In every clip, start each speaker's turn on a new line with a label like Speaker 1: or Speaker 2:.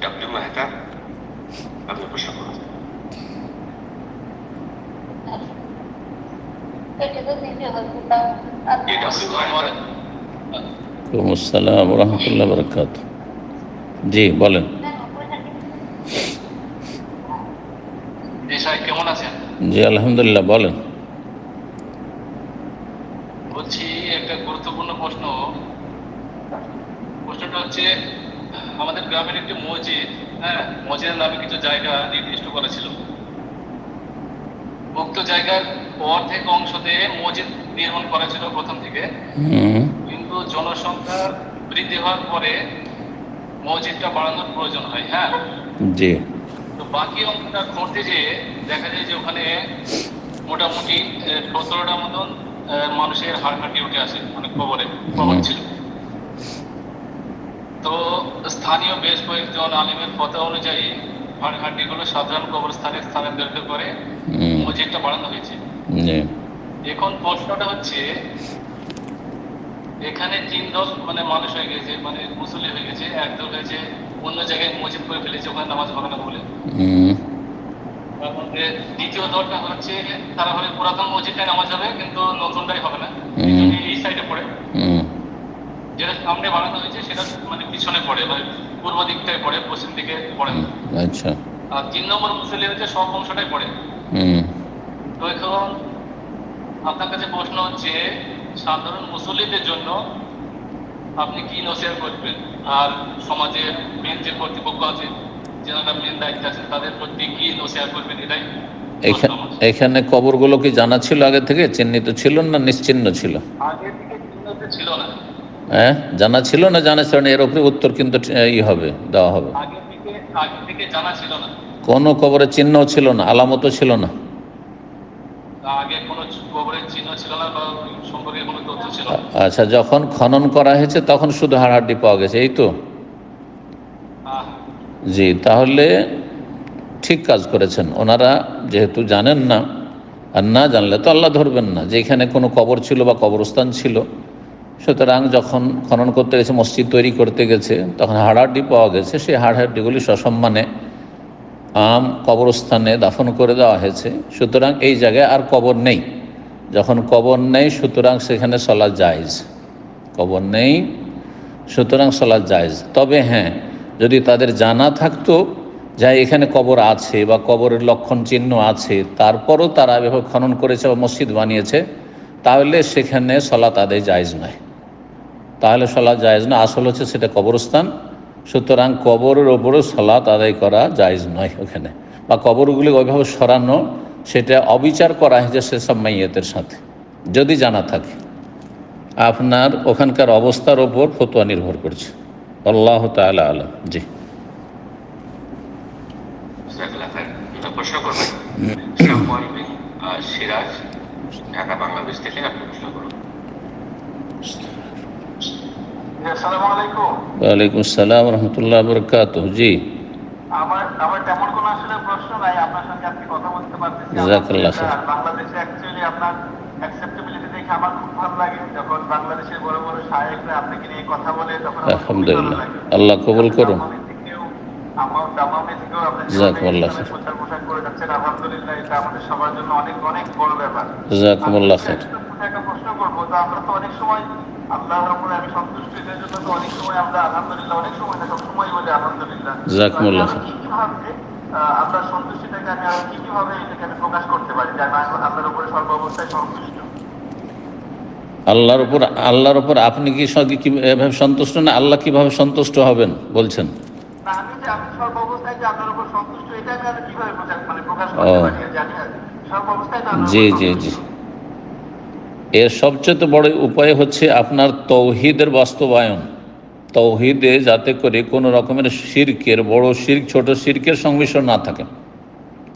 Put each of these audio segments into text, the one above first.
Speaker 1: W Mehta আপনি প্রশ্ন করুন জি ডাব্লিউ মেহতা
Speaker 2: ওয়ালাইকুম আসসালাম রহমতুল্লাহ বরকাত জি বলেন।
Speaker 3: জি
Speaker 2: আলহামদুলিল্লাহ বলেন
Speaker 3: বলছি একটা গুরুত্বপূর্ণ প্রশ্ন প্রশ্নটা হচ্ছে আমাদের গ্রামের একটি মসজিদ হ্যাঁ মসজিদের নামে কিছু জায়গা নির্দিষ্ট করা ছিল উক্ত জায়গার অর্ধেক অংশতে মসজিদ নির্মাণ করা ছিল প্রথম থেকে। কিন্তু জনসংখ্যা বৃদ্ধি হওয়ার পরে মসজিদটা বাড়ানোর প্রয়োজন হয় হ্যাঁ?
Speaker 2: জি।
Speaker 3: তো বাকি অঙ্কটা করতে যেয়ে দেখা যায় যে ওখানে মোটামুটি সতেরোটা মতন মানুষের কাটি উঠে আসে মানে কবরে কবর ছিল। তো স্থানীয় বেশ কয়েকজন আলিমের কথা অনুযায়ী হাড় হাড্ডিগুলো সাধারণ কবরস্থানে স্থানান্তরিত করে মসজিদটা বাড়ানো হয়েছে। এখন প্রশ্নটা হচ্ছে এখানে তিন দল মানে মানুষ হয়ে গেছে মানে মুসল্লি হয়ে গেছে একদল হয়েছে অন্য জায়গায় মসজিদ করে ফেলেছে ওখানে নামাজ হবে না বলে। দ্বিতীয় দলটা হচ্ছে তারা হলে পুরাতন মসজিদটাই নামাজ হবে কিন্তু নতুনটাই হবে না এই সাইডে পড়ে।
Speaker 2: হুম।
Speaker 3: যেটা সামনে বানানো হয়েছে সেটা মানে পিছনে পড়ে মানে পূর্ব দিকটায় পড়ে পশ্চিম দিকে পড়ে না।
Speaker 2: আচ্ছা।
Speaker 3: আর তিন নম্বর মুসল্লি হচ্ছে সব অংশটাই পড়ে।
Speaker 2: হুম।
Speaker 3: তো এখন আপনার কাছে প্রশ্ন হচ্ছে সাধারণ মুসল্লিদের জন্য আপনি কি নসিহত করবেন? আর সমাজের মেন যে কর্তৃপক্ষ আছে যারা মেন দায়িত্বে আছেন তাদের প্রতি কি নসিহত করবেন? এটাই।
Speaker 2: এখানে কবরগুলো কি জানা ছিল আগে থেকে? চিহ্নিত ছিল না নিশ্চিহ্ন ছিল?
Speaker 3: না।
Speaker 2: হ্যাঁ? জানা ছিল না? জানা ছিল না? এর উপরে উত্তর কিন্তু ই হবে দেওয়া হবে। কোনো কবরের চিহ্ন ছিল না আলামতও ছিল না।
Speaker 3: আগে কোনো কবরের চিহ্ন ছিল না বা ওই সম্পর্কে কোনো তথ্য ছিল না
Speaker 2: আচ্ছা যখন খনন করা হয়েছে, তখন শুধু হাড়হাড্ডি পাওয়া গেছে, এই তো? জি, তাহলে ঠিক কাজ করেছেন। ওনারা যেহেতু জানেন না, আর না জানলে তো আল্লাহ ধরবেন না, যে এখানে কোনো কবর ছিল বা কবরস্থান ছিল। সুতরাং যখন খনন করতে গেছে, মসজিদ তৈরি করতে গেছে, তখন হাড়হাড্ডি পাওয়া গেছে। সেই হাড়হাড্ডিগুলি সসম্মানে আম কবরস্থানে দাফন করে দেওয়া হয়েছে। সুতরাং এই জায়গায় আর কবর নেই। যখন কবর নেই, সুতরাং সেখানে চলা জায়জ। কবর নেই, সুতরাং চলা জায়জ। তবে হ্যাঁ যদি তাদের জানা থাকতো যে এখানে কবর আছে বা কবরের লক্ষণ চিহ্ন আছে, তারপরও তারা এভাবে খনন করেছে বা মসজিদ বানিয়েছে, তাহলে সেখানে সলাত আদায় জায়জ নয়। তাহলে সলাৎ জায়েজ না, আসল হচ্ছে সেটা কবরস্থান। সুতরাং কবরের ওপরও সলাৎ আদায় করা জায়েজ নয় ওখানে। বা কবরগুলি ওইভাবে সরানো সেটা অবিচার করা হয়েছে সেসব মাইয়াতের সাথে। যদি জানা থাকে। আপনার ওখানকার অবস্থার ওপর ফতোয়া নির্ভর করছে। আল্লাহ তালা আলম। জি।
Speaker 1: প্রশ্ন করবেন। সিরাজ ঢাকা বাংলাদেশ থেকে আপনি প্রশ্ন করুন।
Speaker 2: ওয়ালাইকুম আসসালাম রহমতুল্লাহ বরকাত জি।
Speaker 3: আমার আমার তেমন কোনো আসলে প্রশ্ন নাই আপনার সঙ্গে আপনি কথা বলতে পারতেছি।
Speaker 2: জাযাকাল্লাহ খাইর।
Speaker 3: আর বাংলাদেশে অ্যাকচুয়ালি আপনার অ্যাকসেপ্টেবিলিটি দেখে আমার খুব ভালো লাগে। যখন বাংলাদেশের বড় বড় শায়েখরা আপনাকে নিয়ে কথা বলে তখন
Speaker 2: আলহামদুলিল্লাহ। আল্লাহ কবুল করুন।
Speaker 3: থেকেও আমার দামামে থেকেও আপনি যেভাবে প্রচার প্রসার করে যাচ্ছেন। আলহামদুলিল্লাহ এটা আমাদের সবার জন্য অনেক অনেক বড় ব্যাপার।
Speaker 2: খাইর।
Speaker 3: আমি একটা- প্রশ্ন করব তো আমরা তো অনেক সময় আল্লাহর উপরে আমি সন্তুষ্ট এটার জন্য তো অনেক সময় আমরা আলহামদুলিল্লাহ অনেক সময় না সবসময় বলি আলহামদুলিল্লাহ। কীভাবে আল্লাহর সন্তুষ্টিটাকে আমি আরও কি কীভাবে এটাকে আমি প্রকাশ করতে পারি যে আমি আল্লাহর উপরে সর্ব অবস্থায় সন্তুষ্ট?
Speaker 2: আল্লাহর উপর আল্লাহর উপর আপনি কি এভাবে সন্তুষ্ট না আল্লাহ কীভাবে সন্তুষ্ট হবেন বলছেন? ও। জি জি জি। এর সবচেয়ে বড় উপায় হচ্ছে আপনার তৌহিদের বাস্তবায়ন। তৌহিদে যাতে করে কোনো রকমের শিরকের, বড় শির্ক, ছোট শিরকের সংমিশ্রণ না থাকে।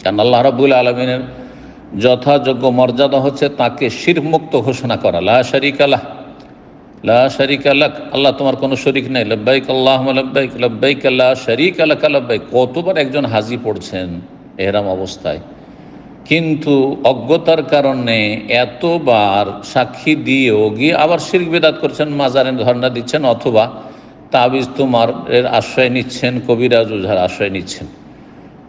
Speaker 2: কারণ আল্লাহ রাবুল আলমিনের যথাযোগ্য মর্যাদা হচ্ছে তাকে শিরমুক্ত ঘোষণা করা। লা শরিক আলাহ লা শরিক আলাক আল্লাহ তোমার কোনো শরিক নেই। লব্বাইক আল্লাহ লব্বাইক লব্বাইক আল্লাহ শরিক আলাক লব্বাইক। কতবার একজন হাজি পড়ছেন এহরাম অবস্থায়। কিন্তু অজ্ঞতার কারণে এতবার সাক্ষী দিয়েও গিয়ে আবার শির্ক বেদাত করছেন মাজারে ধর্ণা দিচ্ছেন অথবা তাবিজ তোমার এর আশ্রয় নিচ্ছেন, কবিরাজ ওঝার আশ্রয় নিচ্ছেন।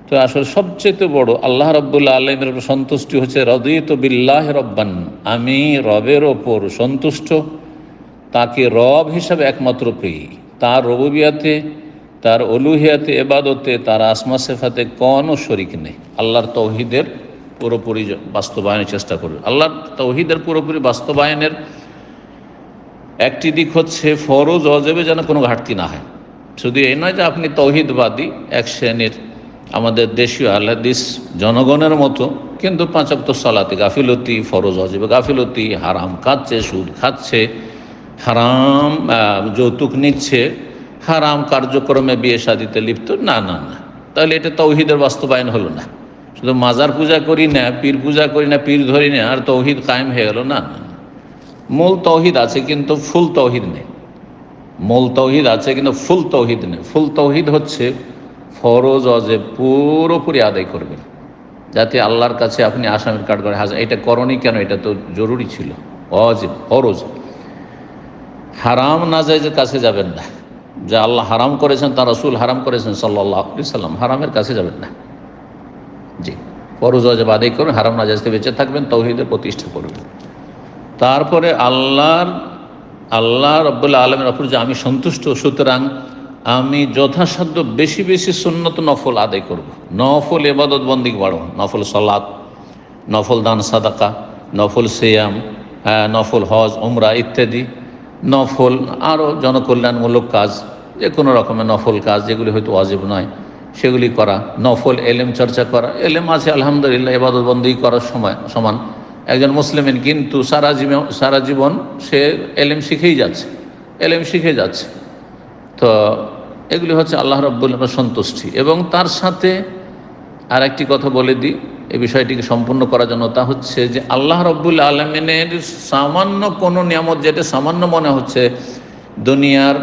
Speaker 2: তো আসলে সবচেয়ে বড়, আল্লাহ রব্বুল্লা আলমের উপর সন্তুষ্টি হচ্ছে, রদিত বিল্লাহ রব্বান, আমি রবের ওপর সন্তুষ্ট, তাকে রব হিসাবে একমাত্র পেয়ে তার রবুবিয়াতে, তার অলুহিয়াতে এবাদতে, তার আসমা সেফাতে কোনো শরিক নেই। আল্লাহর তৌহিদের পুরোপুরি বাস্তবায়নের চেষ্টা করবে। আল্লাহ তৌহিদের পুরোপুরি বাস্তবায়নের একটি দিক হচ্ছে ফরজ অজেবে যেন কোনো ঘাটতি না হয়। শুধু এই নয় যে আপনি তৌহিদবাদী এক শ্রেণির আমাদের দেশীয় আল্লাদিস জনগণের মতো, কিন্তু পাঁচক্ত সালাতে গাফিলতি, ফরজ অজেবে গাফিলতি, হারাম খাচ্ছে, সুদ খাচ্ছে, হারাম যৌতুক নিচ্ছে, হারাম কার্যক্রমে বিয়ে সাদিতে লিপ্ত, না না না। তাহলে এটা তৌহিদের বাস্তবায়ন হলো না। শুধু মাজার পূজা করি না, পীর পূজা করি না, পীর ধরি না, আর তৌহিদ কায়েম হয়ে গেল না। মূল তৌহিদ আছে কিন্তু ফুল তৌহিদ নেই। মূল তৌহিদ আছে কিন্তু ফুল তৌহিদ নেই। ফুল তৌহিদ হচ্ছে ফরজ অজে পুরোপুরি আদায় করবেন। যাতে আল্লাহর কাছে আপনি আসামের কাঠ করে হাজার এটা করণই কেন? এটা তো জরুরি ছিল। অজে ফরজ। হারাম না যায় যে কাছে যাবেন না। যা আল্লাহ হারাম করেছেন, তার রসুল হারাম করেছেন সাল্লাহ সাল্লাম হারামের কাছে যাবেন না। ফরজ অজেব আদায় করুন হারাম না থেকে বেঁচে থাকবেন তৌহিদের প্রতিষ্ঠা করবেন। তারপরে আল্লাহর আল্লাহ রব্বুল্লা আলমের অপর যে আমি সন্তুষ্ট সুতরাং আমি যথাসাধ্য বেশি বেশি সুন্নত নফল আদায় করব। নফল এবাদত বন্দি বাড়ো নফল সলাদ নফল দান সাদাকা নফল সেয়াম হ্যাঁ, নফল হজ উমরা ইত্যাদি নফল আরও জনকল্যাণমূলক কাজ যে কোনো রকমের নফল কাজ যেগুলি হয়তো অজীব নয়। সেগুলি করা, নফল এলেম চর্চা করা, এলেম আছে আলহামদুলিল্লাহ এবাদত বন্দি করার সময়, সমান। একজন মুসলিমের কিন্তু সারা জীবন সারা জীবন সে এলেম শিখেই যাচ্ছে, এলেম শিখে যাচ্ছে। তো এগুলি হচ্ছে আল্লাহ রব্বুল্লাহ সন্তুষ্টি। এবং তার সাথে আর একটি কথা বলে দিই, এই বিষয়টিকে সম্পূর্ণ করার জন্য, তা হচ্ছে যে আল্লাহ রব্বুল আলমিনের সামান্য কোনো নিয়ামত যেটা সামান্য মনে হচ্ছে, দুনিয়ার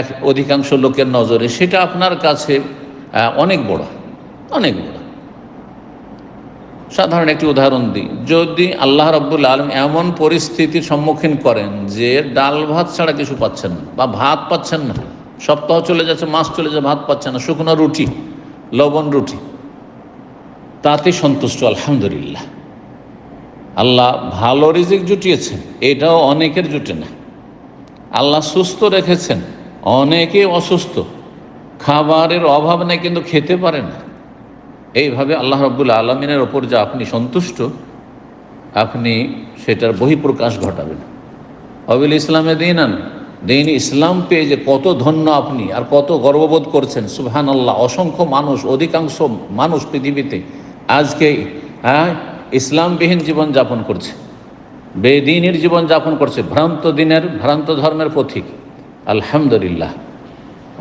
Speaker 2: এক অধিকাংশ লোকের নজরে, সেটা আপনার কাছে অনেক বড় অনেক বড়। সাধারণ একটি উদাহরণ দিই। যদি আল্লাহ রব্বুল আলম এমন পরিস্থিতির সম্মুখীন করেন যে ডাল ভাত ছাড়া কিছু পাচ্ছেন না বা ভাত পাচ্ছেন না, সপ্তাহ চলে যাচ্ছে, মাস চলে যাচ্ছে, ভাত পাচ্ছেন না, শুকনো রুটি, লবণ রুটি, তাতে সন্তুষ্ট, আলহামদুলিল্লাহ। আল্লাহ ভালো রিজিক জুটিয়েছেন, এটাও অনেকের জুটে না। আল্লাহ সুস্থ রেখেছেন অনেকে অসুস্থ। খাবারের অভাব নেই, কিন্তু খেতে পারে না। এইভাবে আল্লাহ রব্বুল আলমিনের ওপর যা আপনি সন্তুষ্ট, আপনি সেটার বহিঃপ্রকাশ ঘটাবেন। অবিল ইসলামে দিন আন, দিন ইসলাম পেয়ে যে কত ধন্য আপনি আর কত গর্ববোধ করছেন সুবহান আল্লাহ অসংখ্য মানুষ, অধিকাংশ মানুষ পৃথিবীতে আজকে হ্যাঁ ইসলামবিহীন জীবন যাপন করছে, বেদিনের জীবনযাপন করছে, ভ্রান্ত দিনের, ভ্রান্ত ধর্মের পথিক আলহামদুলিল্লাহ।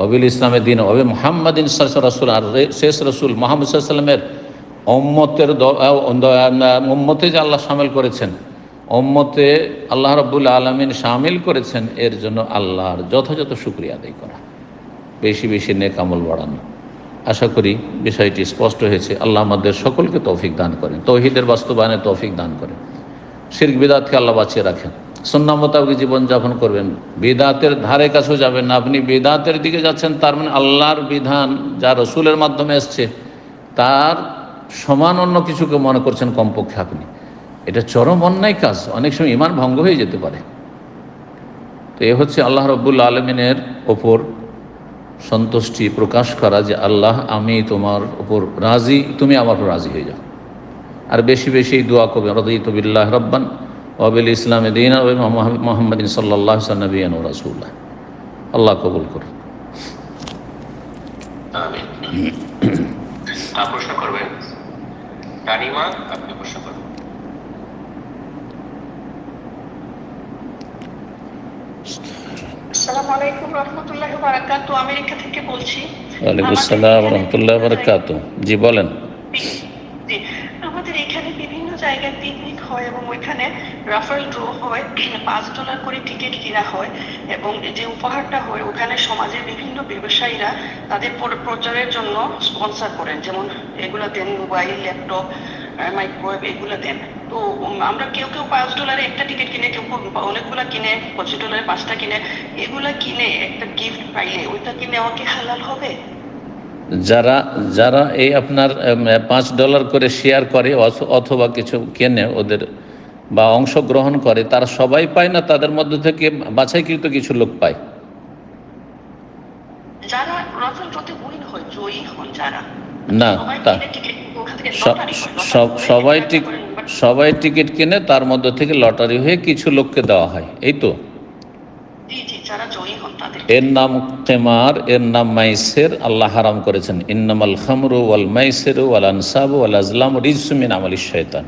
Speaker 2: অবিল ইসলামের দিন, অবে মোহাম্মদিন রসুল আর শেষ রসুল মোহাম্মদ সাল্লামের অম্মতের উম্মতে যে আল্লাহ সামিল করেছেন অম্মতে আল্লাহ রব্বুল আলমিন সামিল করেছেন, এর জন্য আল্লাহর যথাযথ শুক্রিয়া আদায় করা। বেশি বেশি নেক আমল বাড়ানো। আশা করি বিষয়টি স্পষ্ট হয়েছে। আল্লাহ আমাদের সকলকে তৌফিক দান করেন। তৌহিদের বাস্তবায়নে তৌফিক দান করেন। শির্ক বিদাতকে আল্লাহ বাঁচিয়ে রাখেন। সন্না মোতাবেক জীবনযাপন করবেন। বিদাতের ধারে কাছেও যাবেন না। আপনি বিদাতের দিকে যাচ্ছেন, তার মানে আল্লাহর বিধান যা রসুলের মাধ্যমে এসছে, তার সমান অন্য কিছুকে মনে করছেন কমপক্ষে আপনি। এটা চরম অন্যায় কাজ। অনেক সময় ইমান ভঙ্গ হয়ে যেতে পারে। তো এ হচ্ছে আল্লাহ রব্বুল আলমিনের ওপর সন্তুষ্টি প্রকাশ করা যে, আল্লাহ, আমি তোমার ওপর রাজি, তুমি আমার উপর রাজি হয়ে যাও। আর বেশি বেশি দোয়া করবেন রদিত বিল্লাহ রব্বান। ওয়াবিল ইসলামে দিন মোহাম্মদিন সাল্লাহ নবীন ও রাসুল্লাহ আল্লাহ কবুল করুন।
Speaker 1: আমিন। আর প্রশ্ন করবেন? রানিমা আপনি প্রশ্ন করবেন
Speaker 4: আসসালামু আলাইকুম রহমতুল্লাহ বারাকাতু আমেরিকা থেকে বলছি
Speaker 2: ওয়ালাইকুম আসসালাম
Speaker 4: এখানে
Speaker 2: রহমতুল্লাহ বরকাত জি বলেন
Speaker 4: জি, আমাদের এখানে বিভিন্ন জায়গায় পিকনিক হয় এবং ওইখানে রাফেল ড্র হয় পাঁচ ডলার করে টিকিট কিনা হয় এবং যে উপহারটা হয়, ওখানে সমাজের বিভিন্ন ব্যবসায়ীরা তাদের প্রচারের জন্য স্পন্সর করেন। যেমন এগুলো দেন মোবাইল, ল্যাপটপ মাইক্রোওয়েভ এগুলো দেন। তো আমরা কেউ কেউ পাঁচ ডলারে একটা টিকিট কিনে, কেউ অনেকগুলা কিনে, পঁচিশ ডলারে পাঁচটা কিনে, এগুলা কিনে একটা গিফট পাইলে ওইটা কি নেওয়া কি হালাল হবে?
Speaker 2: যারা যারা এই আপনার পাঁচ ডলার করে শেয়ার করে, অথ- অথবা কিছু কেনে ওদের বা অংশগ্রহণ করে তারা সবাই পায় না তাদের মধ্যে থেকে বাছাইকৃত কিছু লোক পায়। না তা সবাই সবাই টিকিট কিনে তার মধ্যে থেকে লটারি হয়ে কিছু লোককে দেওয়া হয় এই তো। এর নাম কেমার এর নাম মাইসের আল্লাহ হারাম করেছেন। ইন্নামাল খামরু ওয়াল মাইসের ওয়াল আনসাব ওয়াল আজলাম রিজসুমিন আমলি শয়তান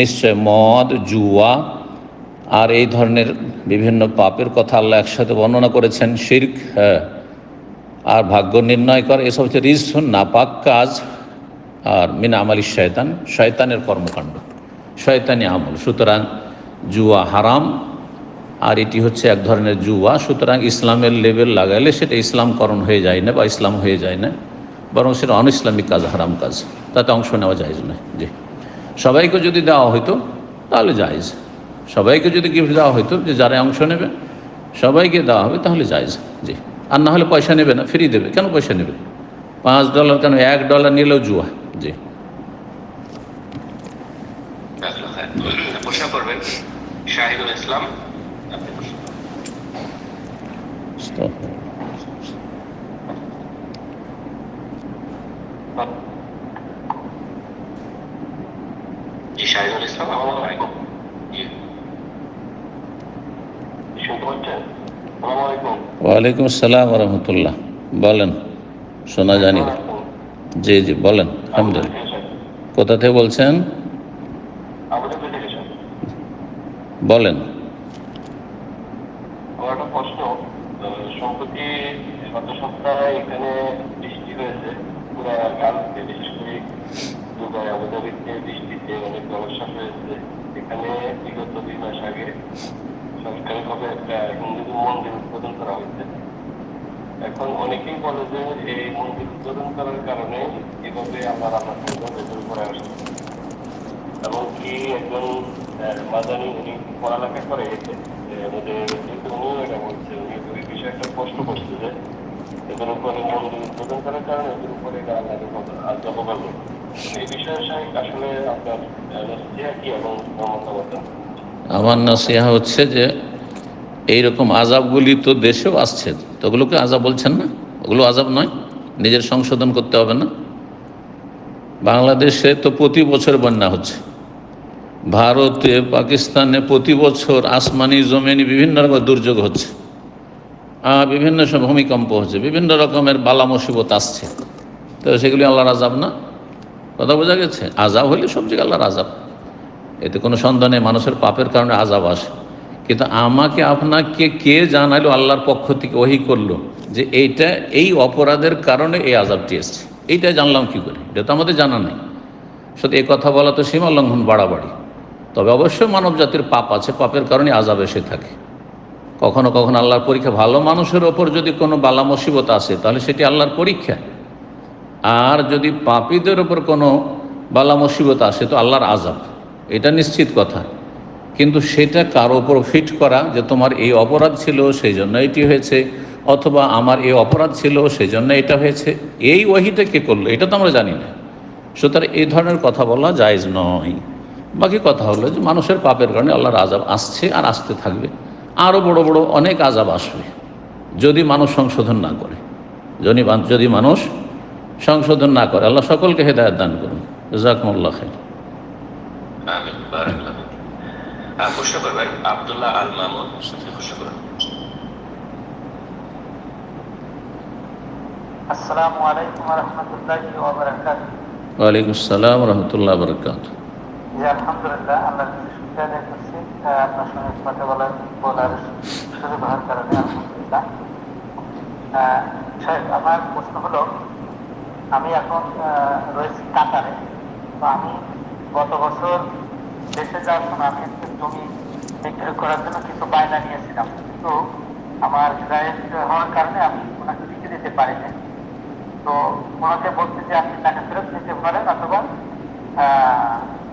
Speaker 2: নিশ্চয় মদ, জুয়া আর এই ধরনের বিভিন্ন পাপের কথা আল্লাহ একসাথে বর্ণনা করেছেন। শির্ক হ্যাঁ আর ভাগ্য নির্ণয় করে, এসব হচ্ছে রিজসুন নাপাক কাজ আর মিন আমালি শয়তান, শয়তানের কর্মকাণ্ড, শয়তানি আমল। সুতরাং জুয়া হারাম আর এটি হচ্ছে এক ধরনের জুয়া। সুতরাং ইসলামের লেভেল লাগাইলে সেটা ইসলামকরণ হয়ে যায় না বা ইসলাম হয়ে যায় না, বরং সেটা অন ইসলামিক কাজ, হারাম কাজ। তাতে অংশ নেওয়া যায় না। জি। সবাইকে যদি দেওয়া হইতো তাহলে জায়জ। সবাইকে যদি গিফট দেওয়া হইতো যে যারা অংশ নেবে সবাইকে দেওয়া হবে তাহলে জায়জ। জি। আর না হলে পয়সা নেবে না ফ্রি দেবে। কেন পয়সা নেবে? পাঁচ ডলার কেন? এক ডলার নিলেও জুয়া। জি।
Speaker 1: প্রশ্ন করবেন শাহিদুল ইসলাম করুন। জি শাহিদুল ইসলাম আসসালামু আলাইকুম
Speaker 2: ওয়ালাইকুম আসসালাম রহমতুল্লাহ। বলেন শোনা জানি জি জি বলেন আলহামদুলিল্লাহ। কোথা থেকে বলছেন? বলেন।
Speaker 1: এখানে বৃষ্টি হয়েছে পুরো কালকে বিশেষ করে দুবাই আবুধাবিতে বৃষ্টিতে অনেক সমস্যা হয়েছে। এখানে বিগত দুই মাস আগে সরকারিভাবে একটা হিন্দু মন্দির উদ্বোধন করা হয়েছে। এখন অনেকেই বলে যে এই মন্দির উদ্বোধন করার কারণে এভাবে আমার আমার ভেতর করে আসে এমনকি একজন মাদানি উনি পড়ালেখা করে গেছে আমাদের উনিও এটা বলছে, উনি ওই একটা প্রশ্ন করছে যে এদের উপরে মন্দির উদ্বোধন করার কারণে এদের উপরে এটা আল্লাহর আজ্ঞা হবে এই
Speaker 2: আমার নসিহা হচ্ছে যে, এইরকম আজাবগুলি তো দেশেও আসছে, তো ওগুলোকে আজাব বলছেন না? ওগুলো আজাব নয়, নিজের সংশোধন করতে হবে না। বাংলাদেশে তো প্রতি বছর বন্যা হচ্ছে। ভারতে, পাকিস্তানে প্রতি বছর আসমানি, জমিনি বিভিন্ন রকম দুর্যোগ হচ্ছে। বিভিন্ন সব ভূমিকম্প হচ্ছে, বিভিন্ন রকমের বালা মুসিবত আসছে। তো সেগুলি আল্লাহর আজাব না। কথা বোঝা গেছে? আজাব হলে সব জায়গায় আল্লাহর আজাব। এতে কোনো সন্দেহ নেই, মানুষের পাপের কারণে আজাব আসে। কিন্তু আমাকে, আপনাকে কে জানালো আল্লাহর পক্ষ থেকে ওহি করল যে এইটা, এই অপরাধের কারণে এই আজাবটি এসছে? এইটা জানলাম কি করে? এটা তো আমাদের জানা নেই। শুধু এই কথা বলা তো সীমা লঙ্ঘন বাড়াবাড়ি। তবে অবশ্যই মানব জাতির পাপ আছে, পাপের কারণে আজাব এসে থাকে। কখনো কখনো আল্লাহর পরীক্ষা, ভালো মানুষের ওপর যদি কোনো বালা মুসিবত আসে, তাহলে সেটি আল্লাহর পরীক্ষা। আর যদি পাপীদের ওপর কোনো বালা মুসিবত আসে, তো আল্লাহর আজাব এটা নিশ্চিত কথা। কিন্তু সেটা কারও ওপর ফিট করা যে তোমার এই অপরাধ ছিল সেই জন্য এটি হয়েছে, অথবা আমার এই অপরাধ ছিল সেই জন্য এটা হয়েছে। এই ওহিটা কে করল, এটা তো আমরা জানি না। সুতরাং এই ধরনের কথা বলা জায়জ নয়। বাকি কথা হলো যে মানুষের পাপের কারণে আল্লাহর আজাব আসছে আর আসতে থাকবে। আরও বড় বড় অনেক আজাব আসবে, যদি মানুষ সংশোধন না করে। যদি যদি মানুষ সংশোধন না করে। আল্লাহ সকলকে হেদায়ত দান করুন। জাকমুল্লাহ
Speaker 5: আসসালামু আলাইকুম রহমতুল্লাহি
Speaker 2: ওয়ালাইকুম আসসালাম রহমতুল্লাহ বরকাত
Speaker 5: জি আলহামদুলিল্লাহ আল্লাহ শুকরিয়া আদায় করছি আহ, আপনার সঙ্গে কথা বলার বলার সুযোগ হওয়ার কারণে আলহামদুলিল্লাহ। আমার প্রশ্ন হলো আমি এখন রয়েছি কাতারে। তো আমি গত বছর দেশে যাওয়ার সময় আমি একটা জমি বিক্রি করার জন্য কিছু বায়না নিয়েছিলাম। কিন্তু আমার ফ্লাইট হওয়ার কারণে আমি ওনাকে লিখে দিতে পারিনি। তো ওনাকে বলছে যে আপনি টাকা ফেরত নিতে পারেন অথবা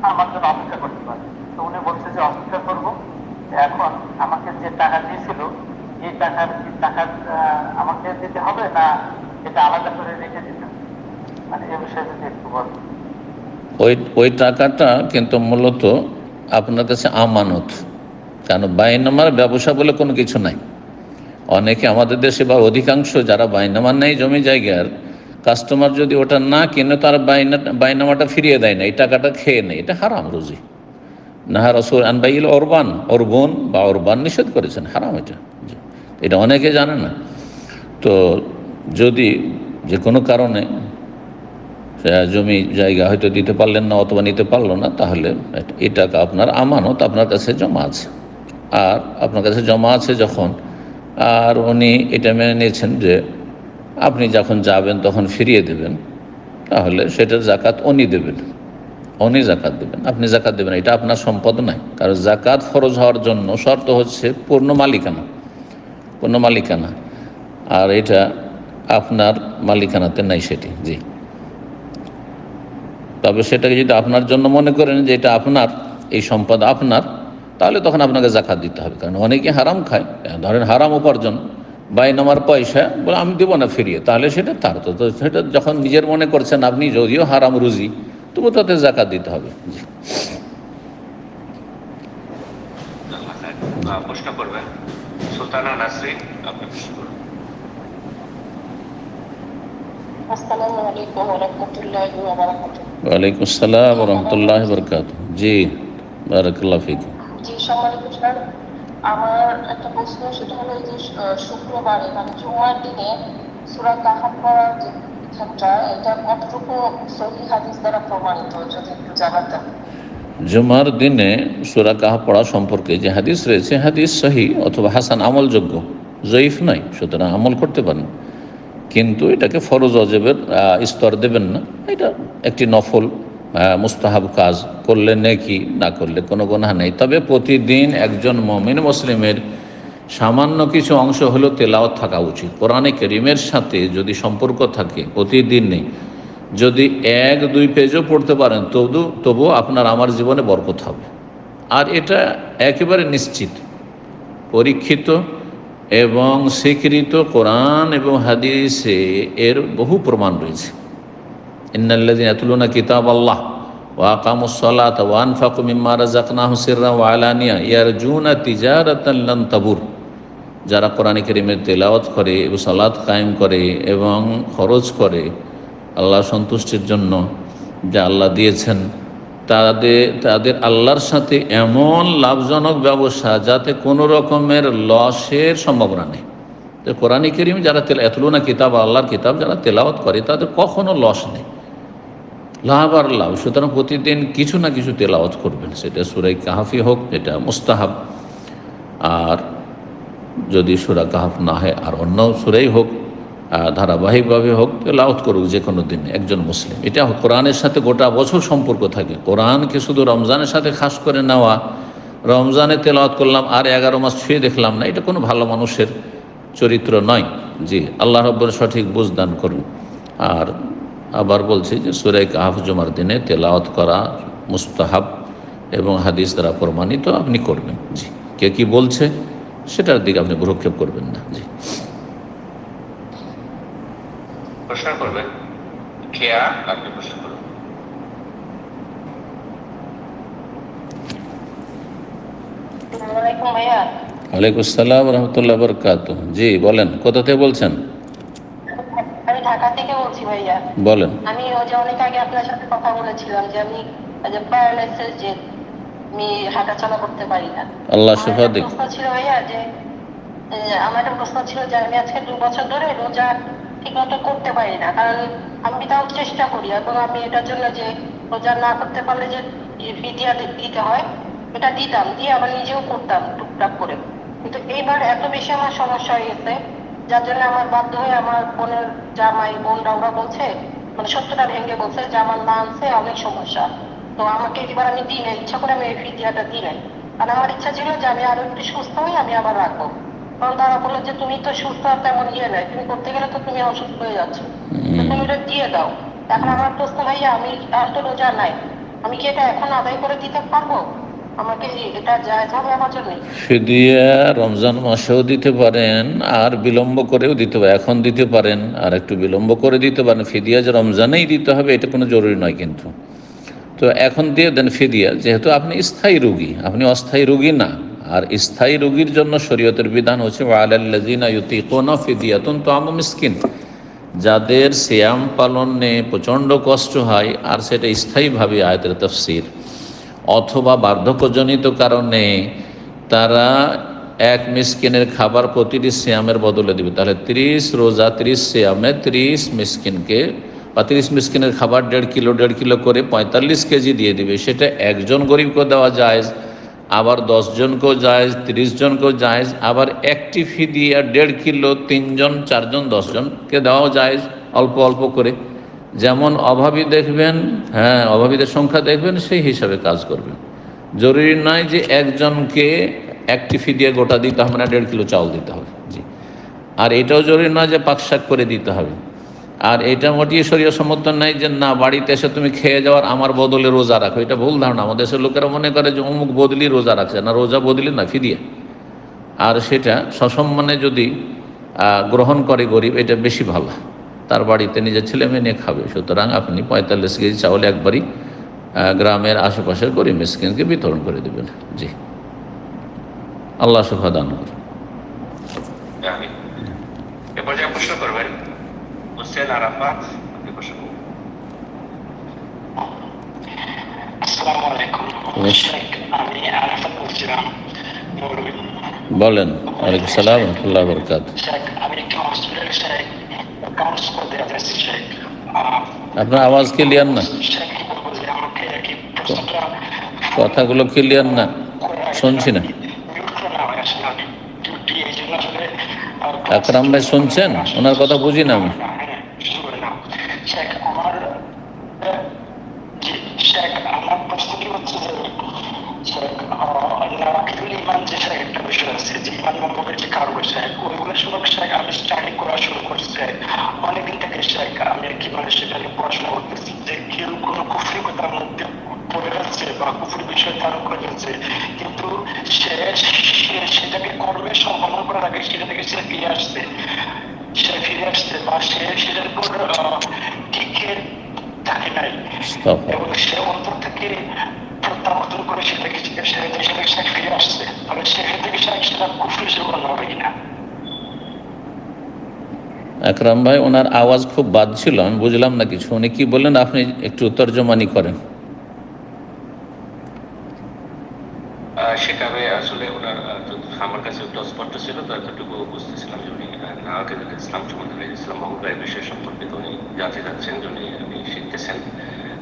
Speaker 5: আমার জন্য অপেক্ষা করতে পারে তো উনি বলছে যে অপেক্ষা করব। এখন আমাকে যে টাকা দিয়েছিল, এই টাকার টাকা আমাকে দিতে হবে না এটা আলাদা করে রেখে দিতে
Speaker 2: ওই ওই টাকাটা কিন্তু মূলত আপনার কাছে আমানত। কারণ বাইনামার ব্যবসা বলে কোনো কিছু নাই। অনেকে আমাদের দেশে বা অধিকাংশ যারা বাইনামার নেই জমি জায়গার কাস্টমার যদি ওটা না কিনে, তার বাইনা, বাইনামাটা ফিরিয়ে দেয় না। এই টাকাটা খেয়ে নেয়। এটা হারাম রুজি। না রসুল আনবাইল অরবান, অরবন বা অরবান নিষেধ করেছেন। হারাম এটা। এটা অনেকে জানে না। তো যদি যে কোনো কারণে জমি জায়গা হয়তো দিতে পারলেন না অথবা নিতে পারল না, তাহলে এই টাকা আপনার আমানত, আপনার কাছে জমা আছে। আর আপনার কাছে জমা আছে যখন, আর উনি এটা মেনে নিয়েছেন যে আপনি যখন যাবেন তখন ফিরিয়ে দেবেন, তাহলে সেটার জাকাত উনি দেবেন। উনি জাকাত দেবেন, আপনি জাকাত দেবেন এটা আপনার সম্পদ নয়। কারণ জাকাত ফরজ হওয়ার জন্য শর্ত হচ্ছে পূর্ণ মালিকানা পূর্ণ মালিকানা। আর এটা আপনার মালিকানাতে নাই সেটি, জি। তবে সেটাকে যদি আপনার জন্য মনে করেন যে এটা আপনার এই সম্পদ আপনার তাহলে তখন আপনাকে জাকাত দিতে হবে। কারণ অনেকে হারাম খায়। ধরেন হারাম উপার্জন বাইনামার পয়সা বলে আমি দেবো না ফিরিয়ে তাহলে সেটা তার। তো তো সেটা যখন নিজের মনে করছেন আপনি যদিও হারাম রুজি তবু তাতে জাকাত দিতে হবে।
Speaker 3: প্রশ্ন করবেন। সুলতানা নাসরিন আপনি প্রশ্ন করুন।
Speaker 6: আসসালামু আলাইকুম ওয়া রাহমাতুল্লাহি ওয়া বারাকাতুহু।
Speaker 2: ওয়ালাইকুম আসসালাম রহমতুল্লাহ বরকাত জি বারাকাল্লাহ ফিক
Speaker 6: জি সম্মানিত স্যার আমার একটা প্রশ্ন সেটা হলো যে শুক্রবারে মানে জুমার দিনে সূরা কাহাফ পড়ার যে বিধানটা এটা কতটুকু সহিহ হাদিস দ্বারা প্রমাণিত যদি একটু জানাতেন?
Speaker 2: জুমার দিনে সুরা কাহা পড়া সম্পর্কে যে হাদিস রয়েছে হাদিস সহি অথবা হাসান আমলযোগ্য জয়ীফ নয় সুতরাং আমল করতে পারেন। কিন্তু এটাকে ফরজ অজেবের স্তর দেবেন না। এটা একটি নফল মুস্তাহাব কাজ। করলে নেকি, না করলে কোনো গোনা নেই। তবে প্রতিদিন একজন মমিন মুসলিমের সামান্য কিছু অংশ হলেও তেলাওয়াত থাকা উচিত। কোরআনে করিমের সাথে যদি সম্পর্ক থাকে প্রতিদিন নেই যদি এক, দুই পেজও পড়তে পারেন, তবু তবু আপনার আমার জীবনে বরকত হবে। আর এটা একেবারে নিশ্চিত। পরীক্ষিত এবং স্বীকৃত কোরআন এবং হাদিসে এর বহু প্রমাণ রয়েছে। ইন্নাল্লাযিনা ইয়াতলুনা কিতাব আল্লাহ ওয়া আকামুস-সালাত ওয়া আনফাকু মিম্মা রাযাকনাহুম সিররান ওয়া আলানিয়া ইয়ারজুনা তিজারাতান লান তাবুর যারা কোরআনে কেরিমের তেলাওয়াত করে এবং সালাত কায়েম করে এবং খরচ করে আল্লাহ সন্তুষ্টির জন্য যা আল্লাহ দিয়েছেন তাদের তাদের আল্লাহর সাথে এমন লাভজনক ব্যবসা যাতে কোনো রকমের লসের সম্ভাবনা নেই। তো কোরআন করিম যারা তেল, এতলুনা কিতাব, আল্লাহর কিতাব যারা তেলাওয়াত করে, তাদের কখনো লস নেই। লাভ আর লাভ, সুতরাং প্রতিদিন কিছু না কিছু তেলাওয়াত করবেন। সেটা সুরাই কাহাফি হোক, এটা মুস্তাহাব। আর যদি সুরা কাহাফ না হয়, আর অন্য সুরাই হোক ধারাবাহিকভাবে হোক তেলাওয়াত করুক, যে কোনো দিন একজন মুসলিম। এটা কোরআনের সাথে গোটা বছর সম্পর্ক থাকে। কোরআনকে শুধু রমজানের সাথে খাস করে নেওয়া, রমজানে তেলাওয়াত করলাম, আর এগারো মাস ছুঁয়ে দেখলাম না, এটা কোনো ভালো মানুষের চরিত্র নয়। জি, আল্লাহ রব্বর সঠিক বুঝদান করুন। আর আবার বলছি যে সুরাই কাহাফ জমার দিনে তেলাওয়াত করা মুস্তাহাব এবং হাদিস দ্বারা প্রমাণিত আপনি করবেন। জি, কে কি বলছে, সেটার দিকে আপনি ভ্রক্ষেপ করবেন না। জি
Speaker 3: প্রশ্ন করবেন কেয়া আপনি প্রশ্ন করুন।
Speaker 2: ওয়ালাইকুম আসসালাম রহমতুল্লাহ বরকাত জি বলেন কোথা থেকে বলছেন?
Speaker 6: আমি ঢাকা থেকে বলছি ভাইয়া।
Speaker 2: বলেন।
Speaker 6: আমি ওই যে অনেক আগে আপনার সাথে কথা বলেছিলাম যে আমি যে প্যারালাইসিস যে আমি হাঁটাচলা করতে পারি না।
Speaker 2: আল্লাহ শেফা
Speaker 6: একটা
Speaker 2: দিক।
Speaker 6: প্রশ্ন ছিল ভাইয়া যে আমার একটা প্রশ্ন ছিল যে আমি আজকে দু বছর ধরে রোজা ঠিক মতো করতে পারি না। কারণ আমি তাও চেষ্টা করি এবং আমি এটার জন্য যে রোজা না করতে পারলে যে ফিদিয়া দিতে হয়, এটা দিতাম, দিয়ে আবার নিজেও করতাম টুকটাক করে। কিন্তু এইবার এত বেশি আমার সমস্যা হয়ে গেছে, যার জন্য আমার বাধ্য হয়ে আমার বোনের জামাই, বোনরা, ওরা বলছে মানে সত্যটা ভেঙে বলছে যে আমার লাঞ্চে অনেক সমস্যা। তো আমাকে এবার আমি দিই নাই, ইচ্ছা করে আমি এই ফিদিয়াটা দিই নাই। আর আমার ইচ্ছা ছিল যে আমি আরও একটু সুস্থ হই, আমি আবার রাখব। কারণ তারা বলল যে তুমি তো সুস্থ আর তেমন ইয়ে নাই তুমি করতে গেলে তো তুমি অসুস্থ হয়ে যাচ্ছ। তুমি এটা দিয়ে দাও। এখন আমার প্রশ্ন ভাইয়া আমি আর তো রোজা নাই। আমি কি এটা এখন আদায় করে দিতে পারব? আমাকে এটা জায়জ হবে আমার জন্য।
Speaker 2: ফিদিয়া রমজান মাসেও দিতে পারেন আর বিলম্ব করেও দিতে পারেন। এখন দিতে পারেন আর একটু বিলম্ব করে দিতে পারেন। ফিদিয়া যে রমজানেই দিতে হবে এটা কোনো জরুরি নয় কিন্তু। তো এখন দিয়ে দেন ফিদিয়া। যেহেতু আপনি স্থায়ী রুগী আপনি অস্থায়ী রুগী না। আর স্থায়ী রুগীর জন্য শরীয়তের বিধান হচ্ছে মিসকিন। যাদের শ্যাম পালনে প্রচণ্ড কষ্ট হয়, আর সেটা স্থায়ীভাবে আয়তের তফসির। অথবা বার্ধক্যজনিত কারণে তারা এক মিসকিনের খাবার প্রতিটি শ্যামের বদলে দিবে। তাহলে তিরিশ রোজা, তিরিশ শ্যামে তিরিশ মিসকিনকে বা তিরিশ মিসকিনের খাবার দেড় কিলো দেড় কিলো করে পঁয়তাল্লিশ কেজি দিয়ে দিবে। সেটা একজন গরিবকে দেওয়া যায় আবার দশজনকেও যায় তিরিশ জনকেও যায় আবার একটি ফি দিয়ে দেড় কিলো, তিনজন, চারজন, দশজনকে দেওয়াও যায় অল্প অল্প করে। যেমন অভাবী দেখবেন হ্যাঁ অভাবীদের সংখ্যা দেখবেন, সেই হিসাবে কাজ করবেন। জরুরি নয় যে একজনকে একটি ফি দিয়ে গোটা দিতে হবে না, দেড় কিলো চাউল দিতে হবে। জি। আর এটাও জরুরি নয় যে পাকশাক করে দিতে হবে। আর এটা মোটিয়ে শরীয় সমর্থন নাই যে না, বাড়িতে এসে তুমি খেয়ে যাওয়ার আমার বদলে রোজা রাখো। এটা ভুল ধারণা। আমাদের দেশের লোকেরা মনে করে যে অমুক বদলি রোজা রাখছে। না, রোজা বদলি না, ফিদিয়া। আর সেটা সসম্মানে যদি গ্রহণ করে গরিব, এটা বেশি ভালো। তার বাড়িতে নিজের ছেলে মেয়ে নিয়ে খাবে। সুতরাং আপনি পঁয়তাল্লিশ কেজি চাউল একবারই গ্রামের আশেপাশের গরিব মিসকিনকে বিতরণ করে দেবেন। জি। আল্লাহ
Speaker 1: প্রশ্ন করবেন। হোসেন আরাফাত আপনি প্রশ্ন করুন।
Speaker 7: আসসালামু আলাইকুম।
Speaker 2: Yes.
Speaker 7: শেখ আমি আরাফাত বলছিলাম মৌলভী
Speaker 2: বলেন ওয়ালাইকুম সালাম রহমতুল্লাহ বরকাত। আপনার আওয়াজ ক্লিয়ার না? কথাগুলো ক্লিয়ার না? শুনছি না। আকরাম ভাই শুনছেন? ওনার কথা বুঝি না আমি
Speaker 7: হ্যাঁ, শুরু করে নাও। শেখ আমার আহ, জি, শেখ আমার প্রশ্ন কি হচ্ছে যে শেখ নাকিদুল ইমান যে শেখ একটা বিষয় আছে যে ইমান নম্বরের যে কারণ শেখ ওইগুলো শুনে শেখ আমি স্টাডি করা শুরু করছে অনেকদিন থেকে শেখ আমি কি মানে সেটা নিয়ে পড়াশোনা করতেছি যে কেউ কোনো কুফরিকতার মধ্যে পড়ে যাচ্ছে বা কুফরি বিষয় ধারণ করে যাচ্ছে কিন্তু সে সে- সেটাকে কর্মে আগে সেটা থেকে সে ফিরে আসছে সে ফিরে আসছে বা সে সেটার উপর টিকে থাকে নাই এবং সে অন্তর থেকে প্রত্যাবর্তন করে সেটাকে সেটাকে সে ফিরে আসছে তবে সেখান থেকে সে সেটা কুফরি গণ্য হবে কিনা
Speaker 2: আকরাম ভাই ওনার আওয়াজ খুব বাদ ছিল আমি বুঝলাম না কিছু। উনি কি বললেন? আপনি একটু তর্জমানি করেন
Speaker 1: আহ, সেখানে আসলে ওনার আহ, যত- আমার কাছে একটু অস্পষ্ট ছিল তো এতটুকু বুঝতেছিলাম যে উনি নাহাকে ইসলাম সম্বন্ধে ইসলাম মহব্বায় বিষয় সম্পর্কে তো উনি জানতে যাচ্ছেন যে উনি উনি শিখতেছেন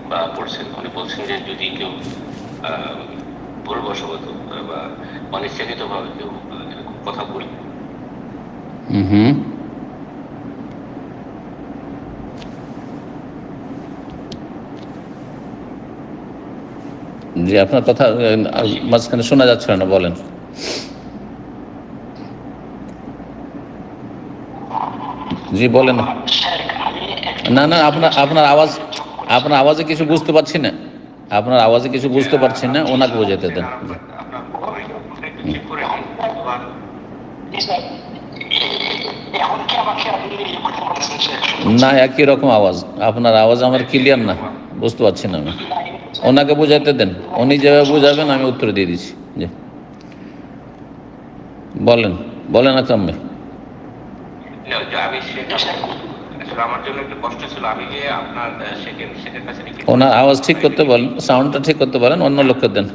Speaker 1: বা পড়ছেন উনি বলছেন যে যদি কেউ আহ, ভুলবশত বা
Speaker 2: জি, আপনার কথা মাঝখানে শোনা যাচ্ছিল না, বলেন। জি, বলেন। না না, আপনার আপনার আওয়াজ, আপনার আওয়াজে কিছু বুঝতে পারছি না। আপনার আওয়াজে কিছু বুঝতে পারছি না, ওনাকে বোঝাতে দেন জি।
Speaker 1: আপনার মোবাইলটা একটু চেক করে নিন অথবা
Speaker 7: জি স্যার, এখন কি আমাকে আপনি ইয়ে করতে পারছেন
Speaker 2: না একই রকম আওয়াজ। আপনার আওয়াজ আমার ক্লিয়ার না বুঝতে পারছি না আমি। ওনাকে বোঝাতে দেন। উনি যেভাবে বুঝাবেন আমি উত্তর দিয়ে দিচ্ছি। জি। বলেন বলেন আকরাম ভাই।
Speaker 1: যে যে
Speaker 2: ওনার আওয়াজ ঠিক করতে বলেন সাউন্ডটা ঠিক করতে বলেন অন্য লোককে দেন।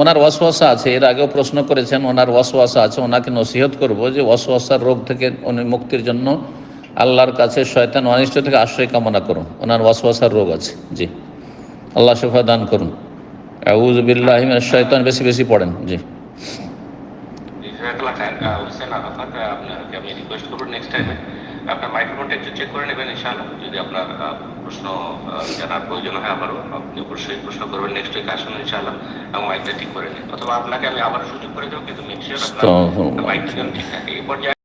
Speaker 2: ওনার ওয়াসওয়াসা আছে, এর আগেও প্রশ্ন করেছেন, ওনার ওয়াসওয়াসা আছে, ওনাকে নসিহত করব যে ওয়াসওয়াসার রোগ থেকে উনি মুক্তির জন্য আল্লাহর কাছে শয়তান অনিষ্ট থেকে আশ্রয় কামনা করুন। ওনার ওয়াসওয়াসার রোগ আছে, জি। আল্লাহ শফা দান করুন। আউজবিল্লাহ শয়তান বেশি বেশি পড়েন, জি।
Speaker 1: আমি রিকোয়েস্ট করব নেক্সট টাইমে আপনার মাইক্রোফোন একটু চেক করে নেবেন ইনশাআল্লাহ। যদি আপনার প্রশ্ন জানার প্রয়োজন হয় আবারও আপনি অবশ্যই প্রশ্ন করবেন নেক্সট উইক আসুন ইনশাআল্লাহ এবং মাইকটা ঠিক করে নিন। অথবা আপনাকে আমি আবার সুযোগ করে দেবো কিন্তু মেক শিওর আপনার মাইকটা যেন ঠিক থাকে। এই পর্যায়ে